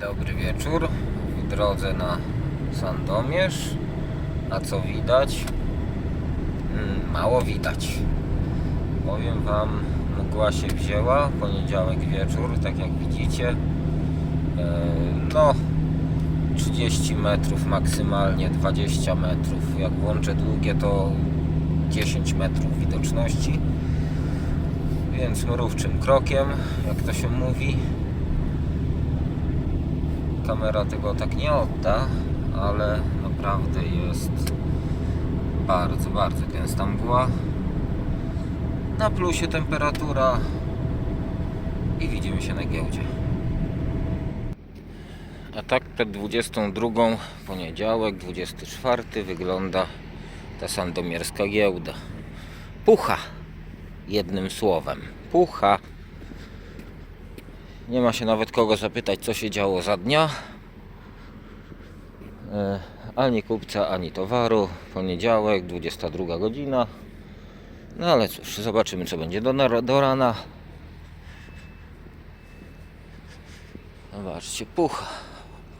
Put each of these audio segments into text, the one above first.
Dobry wieczór. W drodze na Sandomierz. A co widać? Mm, Mało widać. Powiem Wam, mgła się wzięła. Poniedziałek wieczór, tak jak widzicie. E, No, 30 metrów, maksymalnie 20 metrów. Jak włączę długie, to 10 metrów widoczności. Więc mrówczym krokiem, jak to się mówi. Kamera tego tak nie odda, ale naprawdę jest bardzo, bardzo gęsta mgła. Na plusie temperatura i widzimy się na giełdzie. A tak przed 22, poniedziałek, 24 wygląda ta sandomierska giełda. Pucha, jednym słowem. Pucha. Nie ma się nawet kogo zapytać, co się działo za dnia. E, Ani kupca, ani towaru. Poniedziałek, 22 godzina. No ale cóż, zobaczymy, co będzie do, do rana. Zobaczcie, pucha.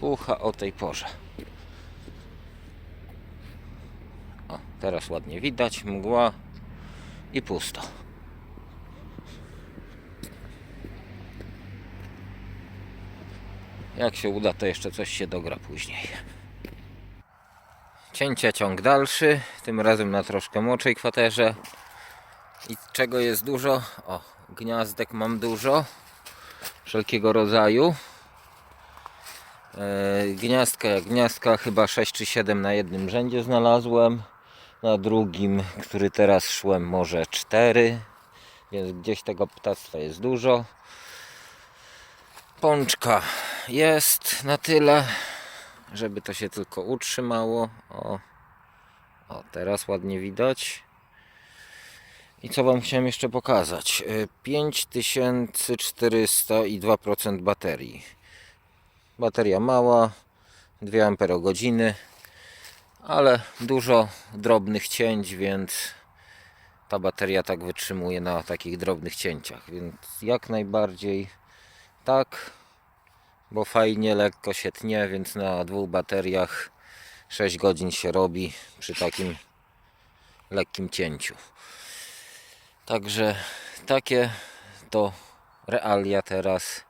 Pucha o tej porze. O, teraz ładnie widać, mgła i pusto. Jak się uda, to jeszcze coś się dogra później. Cięcia ciąg dalszy, tym razem na troszkę młodszej kwaterze. I czego jest dużo? O, gniazdek mam dużo, wszelkiego rodzaju. E, Gniazdka jak gniazdka, chyba 6 czy 7 na jednym rzędzie znalazłem. Na drugim, który teraz szłem, może 4. Więc gdzieś tego ptactwa jest dużo. Pączka jest na tyle, żeby to się tylko utrzymało. O, o teraz ładnie widać. I co Wam chciałem jeszcze pokazać? Y, 5400 i 2% baterii. Bateria mała, 2 Ah, ale dużo drobnych cięć, więc ta bateria tak wytrzymuje na takich drobnych cięciach. Więc jak najbardziej tak, bo fajnie, lekko się tnie, więc na dwóch bateriach 6 godzin się robi przy takim lekkim cięciu. Także takie to realia teraz,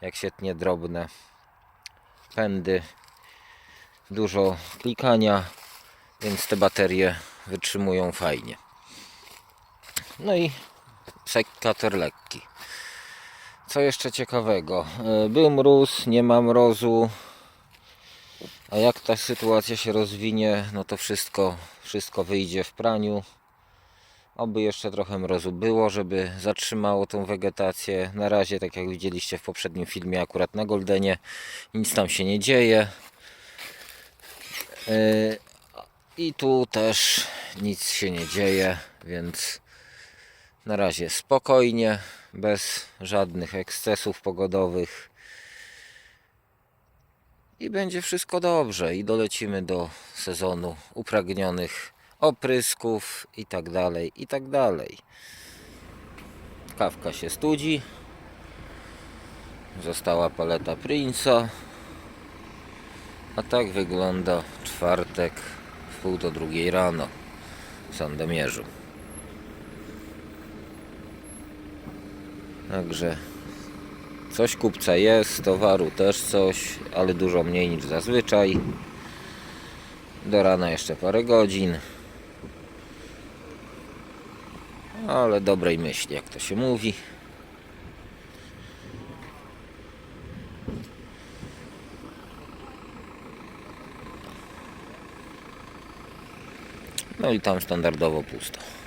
jak się tnie drobne pędy, dużo klikania, więc te baterie wytrzymują fajnie. No i sekator lekki. Co jeszcze ciekawego? E, Był mróz, nie ma mrozu. A jak ta sytuacja się rozwinie, no to wszystko, wszystko wyjdzie w praniu. Oby jeszcze trochę mrozu było, żeby zatrzymało tą wegetację. Na razie, tak jak widzieliście w poprzednim filmie, akurat na Goldenie, nic tam się nie dzieje. Yy, I tu też nic się nie dzieje, więc na razie spokojnie, bez żadnych ekscesów pogodowych. I będzie wszystko dobrze i dolecimy do sezonu upragnionych oprysków i tak dalej, i tak dalej. Kawka się studzi. Została paleta Prince'a. A tak wygląda czwartek w pół do drugiej rano w Sandomierzu. Także coś kupca jest, towaru też coś, ale dużo mniej niż zazwyczaj. Do rana jeszcze parę godzin. Ale dobrej myśli, jak to się mówi. No i tam standardowo pusto.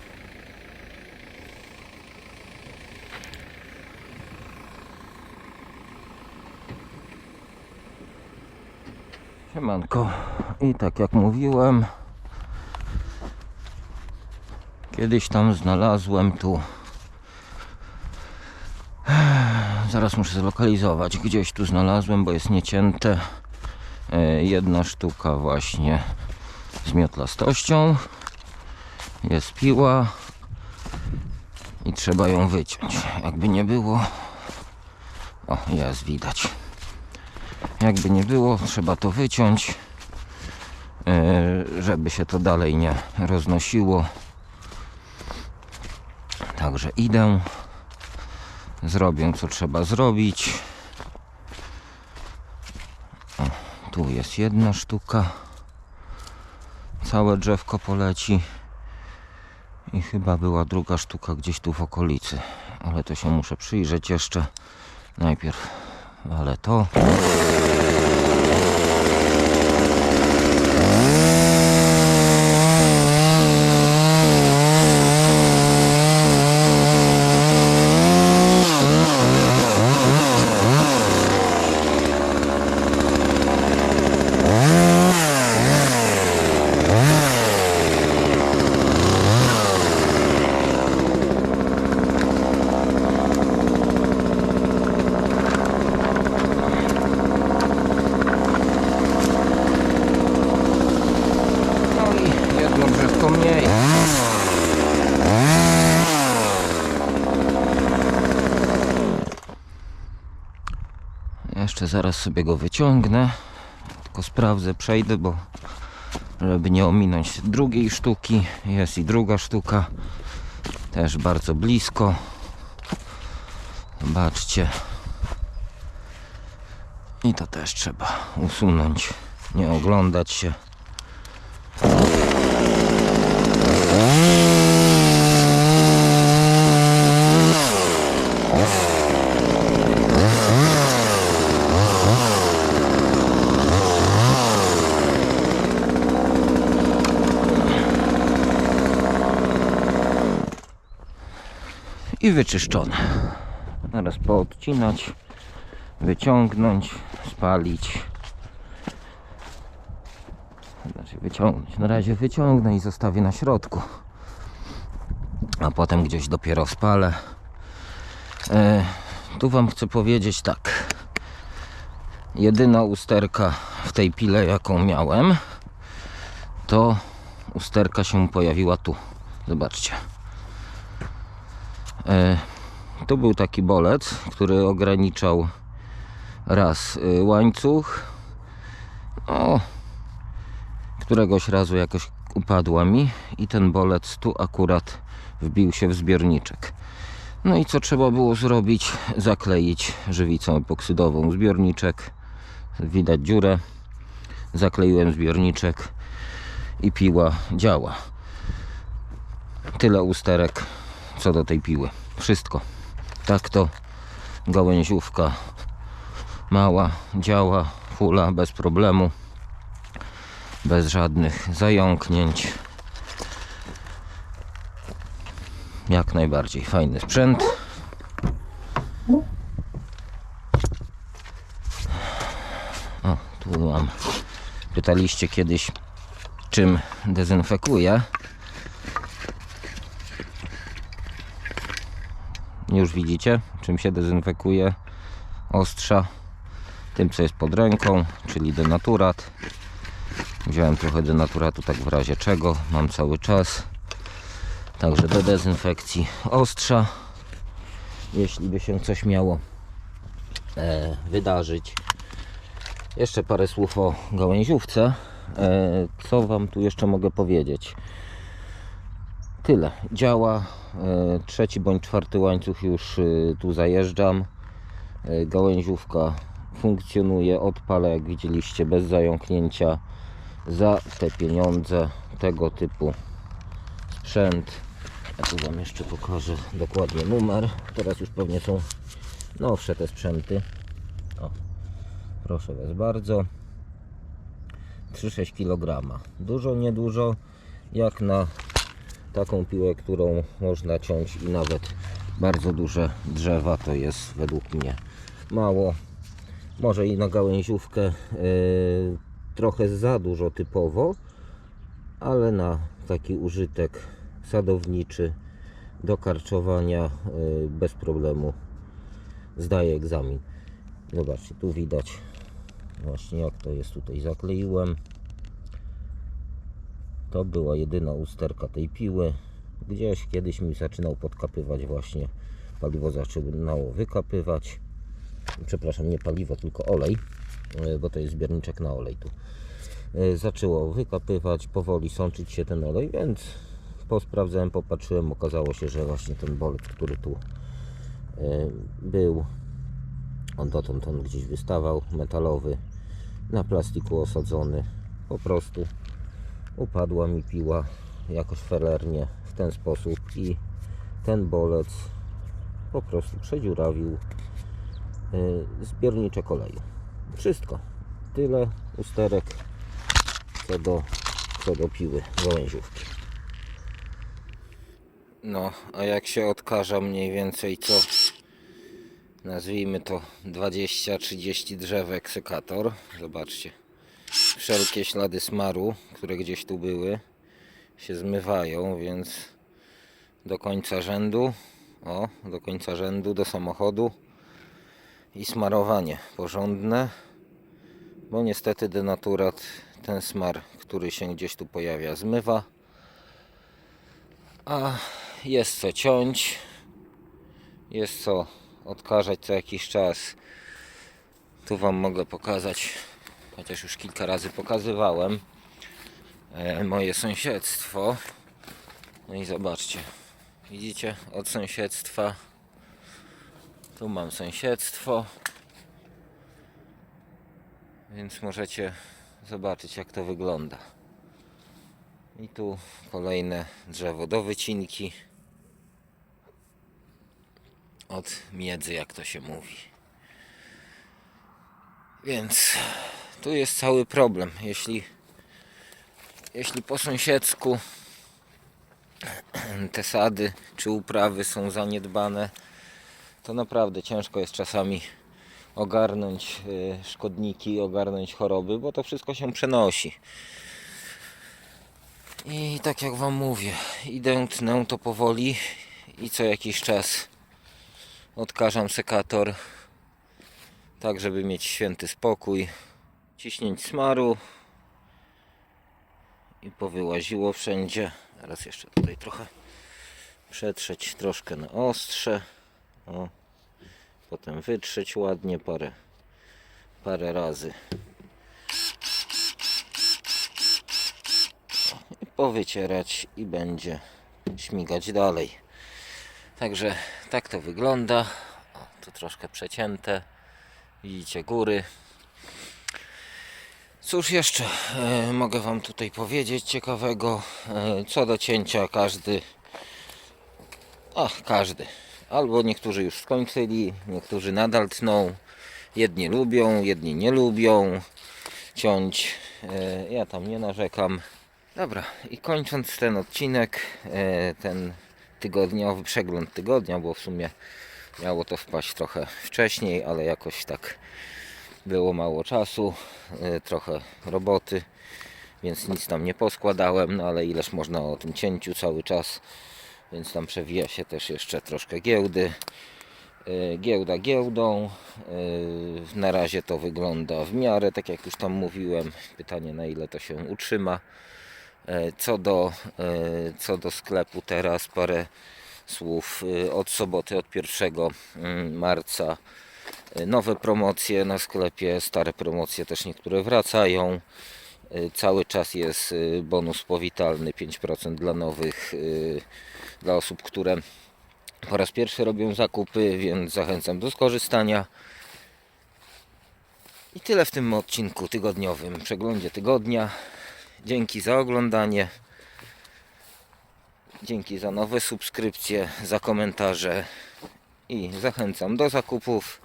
Siemanko. I tak jak mówiłem, kiedyś tam znalazłem tu. Zaraz muszę zlokalizować. Gdzieś tu znalazłem, bo jest niecięte. E, Jedna sztuka właśnie z miotlastością. Jest piła i trzeba ją wyciąć. Jakby nie było. O, jest widać. Jakby nie było, trzeba to wyciąć, e, żeby się to dalej nie roznosiło. Także idę, zrobię co trzeba zrobić. O, tu jest jedna sztuka, całe drzewko poleci. I chyba była druga sztuka gdzieś tu w okolicy, ale to się muszę przyjrzeć jeszcze. Najpierw ale to. No i jedno drzewko mniej. Jeszcze zaraz sobie go wyciągnę. Tylko sprawdzę, przejdę, bo żeby nie ominąć drugiej sztuki. Jest i druga sztuka. Też bardzo blisko. Zobaczcie. I to też trzeba usunąć. Nie oglądać się. I wyczyszczone. Teraz poodcinać, wyciągnąć, spalić. Znaczy wyciągnąć. Na razie wyciągnę i zostawię na środku. A potem gdzieś dopiero spalę. E, tu Wam chcę powiedzieć tak. Jedyna usterka w tej pile, jaką miałem, to usterka się pojawiła tu. Zobaczcie. E, Tu był taki bolec, który ograniczał raz y, łańcuch. O, któregoś razu jakoś upadła mi i ten bolec tu akurat wbił się w zbiorniczek. No i co trzeba było zrobić? Zakleić żywicą epoksydową zbiorniczek. Widać dziurę. Zakleiłem zbiorniczek i piła działa. Tyle usterek co do tej piły. Wszystko. Tak to gałęziówka mała działa, fula bez problemu, bez żadnych zająknięć. Jak najbardziej fajny sprzęt. O, tu mam. Pytaliście kiedyś, czym dezynfekuję. Już widzicie, czym się dezynfekuje ostrza. Tym, co jest pod ręką, czyli denaturat. Wziąłem trochę denaturatu, tak w razie czego. Mam cały czas. Także do dezynfekcji ostrza. Jeśli by się coś miało e, wydarzyć. Jeszcze parę słów o gałęziówce. E, co Wam tu jeszcze mogę powiedzieć? Tyle. Działa. E, Trzeci bądź czwarty łańcuch już e, tu zajeżdżam. E, Gałęziówka funkcjonuje, odpala jak widzieliście bez zająknięcia za te pieniądze tego typu sprzęt. Ja tu Wam jeszcze pokażę dokładnie numer. Teraz już pewnie są nowsze te sprzęty. O, proszę Was bardzo. 3,6 kg. Dużo, niedużo, jak na taką piłę, którą można ciąć i nawet bardzo duże drzewa, to jest według mnie mało. Może i na gałęziówkę yy, trochę za dużo typowo, ale na taki użytek sadowniczy do karczowania yy, bez problemu zdaje egzamin. Zobaczcie, tu widać właśnie jak to jest tutaj zakleiłem. To była jedyna usterka tej piły. Gdzieś kiedyś mi zaczynał podkapywać właśnie paliwo zaczynało wykapywać. Przepraszam, nie paliwo, tylko olej. e, bo to jest zbiorniczek na olej tu. E, Zaczęło wykapywać, powoli sączyć się ten olej, więc posprawdzałem, popatrzyłem, okazało się, że właśnie ten bolec, który tu e, był, on dotąd on gdzieś wystawał, metalowy, na plastiku osadzony, po prostu upadła mi piła jakoś felernie w ten sposób i ten bolec po prostu przedziurawił y, zbiorniczek oleju. Wszystko. Tyle usterek co do, co do piły gałęziówki. No, a jak się odkaża mniej więcej co nazwijmy to 20-30 drzewek sekator. Zobaczcie. Wszelkie ślady smaru, które gdzieś tu były, się zmywają, więc do końca rzędu, o, do końca rzędu, do samochodu i smarowanie porządne, bo niestety denaturat ten smar, który się gdzieś tu pojawia, zmywa, a jest co ciąć, jest co odkażać co jakiś czas. Tu Wam mogę pokazać, chociaż już kilka razy pokazywałem, e, moje sąsiedztwo. No i zobaczcie, widzicie, od sąsiedztwa, tu mam sąsiedztwo, więc możecie zobaczyć jak to wygląda. I tu kolejne drzewo do wycinki od miedzy, jak to się mówi. Więc tu jest cały problem. Jeśli, jeśli po sąsiedzku te sady czy uprawy są zaniedbane, to naprawdę ciężko jest czasami ogarnąć y, szkodniki, ogarnąć choroby, bo to wszystko się przenosi. I tak jak Wam mówię, idę, tnę to powoli i co jakiś czas odkażam sekator tak żeby mieć święty spokój ciśnięć smaru i powyłaziło wszędzie teraz jeszcze tutaj trochę przetrzeć troszkę na ostrze o. potem wytrzeć ładnie parę parę razy i powycierać i będzie śmigać dalej Także tak to wygląda. O, tu troszkę przecięte. Widzicie góry. Cóż jeszcze e, mogę Wam tutaj powiedzieć ciekawego? E, co do cięcia każdy, ach każdy, albo niektórzy już skończyli, niektórzy nadal tną. Jedni lubią, jedni nie lubią ciąć. E, ja tam nie narzekam. Dobra, i kończąc ten odcinek, e, ten tygodniowy przegląd tygodnia, bo w sumie miało to wpaść trochę wcześniej, ale jakoś tak było mało czasu, y, trochę roboty, więc nic tam nie poskładałem, no ale ileż można o tym cięciu cały czas, więc tam przewija się też jeszcze troszkę giełdy. Y, Giełda giełdą. y, Na razie to wygląda w miarę, tak jak już tam mówiłem. Pytanie na ile to się utrzyma. E, Co do, e, co do sklepu teraz parę słów e, od soboty, od 1 mm, marca. E, Nowe promocje na sklepie, stare promocje też niektóre wracają. E, Cały czas jest e, bonus powitalny 5% dla nowych, dla osób, które po raz pierwszy robią zakupy, więc zachęcam do skorzystania. I tyle w tym odcinku tygodniowym, przeglądzie tygodnia. Dzięki za oglądanie. Dzięki za nowe subskrypcje, za komentarze i zachęcam do zakupów.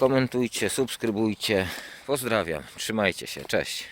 Komentujcie, subskrybujcie. Pozdrawiam, trzymajcie się, cześć.